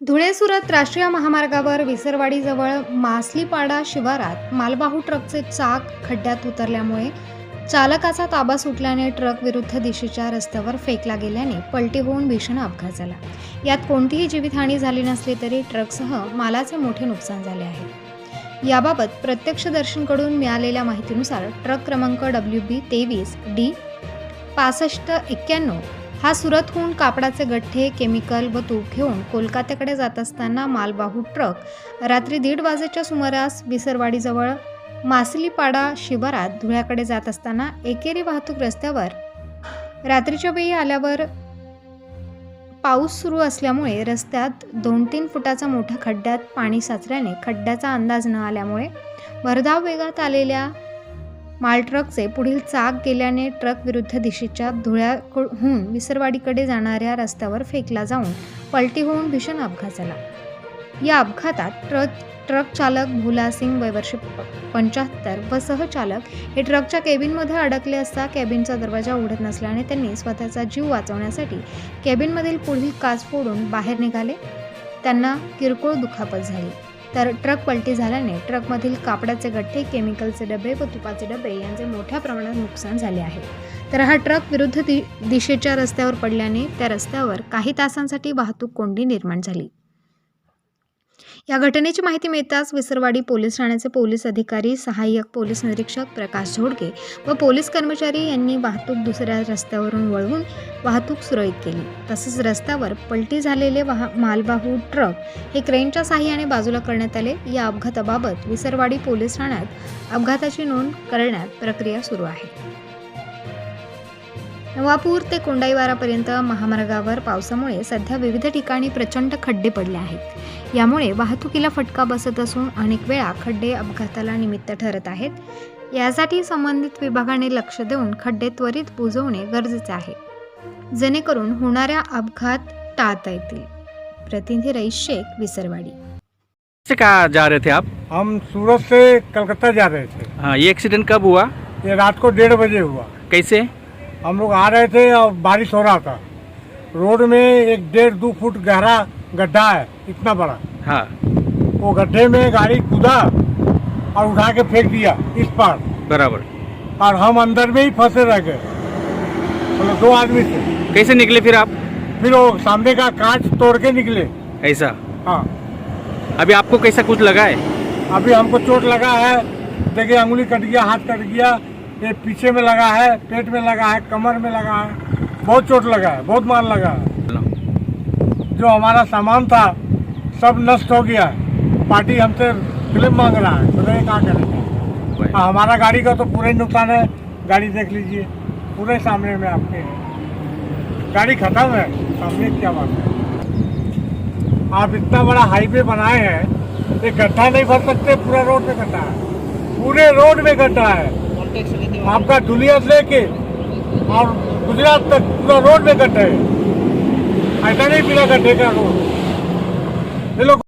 धुळे सुरत राष्ट्रीय महामार्गावर विसरवाडीजवळ मासलीपाडा शिवारात मालवाहू ट्रकचे चाक खड्ड्यात उतरल्यामुळे चालकाचा ताबा सुटल्याने ट्रक विरुद्ध दिशेच्या रस्त्यावर फेकला गेल्याने पलटी होऊन भीषण अपघात झाला. यात कोणतीही जीवितहानी झाली नसली तरी ट्रकसह मालाचे मोठे नुकसान झाले आहे. याबाबत प्रत्यक्षदर्शींकडून मिळालेल्या माहितीनुसार ट्रक क्रमांक डब्ल्यू बी तेवीस डी पासष्ट एक्क्याण्णव हा सुरतहून कापडाचे गठ्ठे केमिकल व तूप घेऊन कोलकात्याकडे जात असताना मालवाहू ट्रक रात्री दीड वाजेच्या सुमारास विसरवाडीजवळ मासलीपाडा शिवारात धुळ्याकडे जात असताना एकेरी वाहतूक रस्त्यावर रात्रीच्या वेळी आल्यावर पाऊस सुरू असल्यामुळे रस्त्यात दोन तीन फुटाचा मोठ्या खड्ड्यात पाणी साचल्याने खड्ड्याचा अंदाज न आल्यामुळे भरधाव वेगात आलेल्या मालट्रकचे पुढील चाक गेल्याने ट्रक विरुद्ध दिशेच्या धुळ्याहून विसरवाडीकडे जाणाऱ्या रस्त्यावर फेकला जाऊन पलटी होऊन भीषण अपघात झाला. या अपघातात ट्रक ट्रक चालक भुला सिंग वयवर्ष पंच्याहत्तर व सहचालक हे ट्रकच्या केबिनमध्ये अडकले असता केबिनचा दरवाजा उघडत नसल्याने त्यांनी स्वतःचा जीव वाचवण्यासाठी केबिनमधील पुढील काच फोडून बाहेर निघाले. त्यांना किरकोळ दुखापत झाली. तर ट्रक पलटी झाल्याने ट्रकमधील कापडाचे गठ्ठे केमिकलचे डबे व तुपाचे डबे यांचे मोठ्या प्रमाणात नुकसान झाले आहे. तर हा ट्रक विरुद्ध दि दिशेच्या रस्त्यावर पडल्याने त्या रस्त्यावर काही तासांसाठी वाहतूक कोंडी निर्माण झाली. या घटनेची माहिती मिळताच विसरवाडी पोलीस ठाण्याचे पोलीस अधिकारी सहाय्यक पोलीस निरीक्षक प्रकाश झोडके व पोलीस कर्मचारी यांनी वाहतूक दुसऱ्या रस्त्यावरून वळवून वाहतूक सुरळीत केली. तसेच रस्त्यावर पलटी झालेले वाह मालवाहू ट्रक हे क्रेनच्या साह्याने बाजूला करण्यात आले. या अपघाताबाबत विसरवाडी पोलीस ठाण्यात अपघाताची नोंद करण्यात प्रक्रिया सुरू आहे. नवापूर ते कोंडाईवारापर्यंत महामार्गावर पावसामुळे सध्या विविध ठिकाणी प्रचंड खड्डे पडले आहेत. यामुळे वाहतुकीला फटका बसत असून अनेक वेळा खड्डे अपघाताला निमित्त ठरत आहेत. यासाठी संबंधित विभागाने लक्ष देऊन खड्डे त्वरित बुजवणे गरजेचे आहे. जेणेकरून होणाऱ्या अपघात टाळता येतील. प्रतिनिधी रईस शेख विसरवाडी. से कहाँ जा रहे थे आप? हम सूरत से कलकत्ता जा रहे थे। हाँ ये एक्सीडेंट कब हुआ? ये रात को डेढ़ बजे हुआ। कैसे? हम लोग आ रहे थे और बारिश हो रहा था। रोड में एक डेढ़ दो फुट गहरा गड्ढा है इतना बड़ा। हाँ। वो गड्ढे में गाड़ी कूदा और उठा के फेंक दिया इस पार। बराबर। और हम अंदर में ही फंसे रह गए मतलब दो आदमी थे। कैसे निकले फिर आप? फिर वो सामने का कांच तोड़ के निकले। ऐसा? हाँ। अभी आपको कैसा कुछ लगा है? अभी हमको चोट लगा है देखिए अंगुली कट गया हाथ कट गया ये पीछे में लगा है पेट में लगा है कमर में लगा है। बहुत चोट लगा है बहुत मार लगा है। जो हमारा सामान था सब नष्ट हो गया है। पार्टी हमसे फ़िल्म मांग रहा है बताइए क्या करें? हाँ, हमारा गाड़ी का तो पूरा ही नुकसान है। गाड़ी देख लीजिए पूरे सामने में आपके गाड़ी खत्म है सामने क्या बात है? आप इतना बड़ा हाईवे बनाए हैं ये गड्ढा नहीं भर सकते पूरा रोड में गड्ढा है। पूरे रोड में गड्ढा है। आपका दुलिया से लेके और गुजरात तक पूरा रोड में गड्ढे है। ऐसा नहीं बिना गड्ढे का रोड हो। ये लोग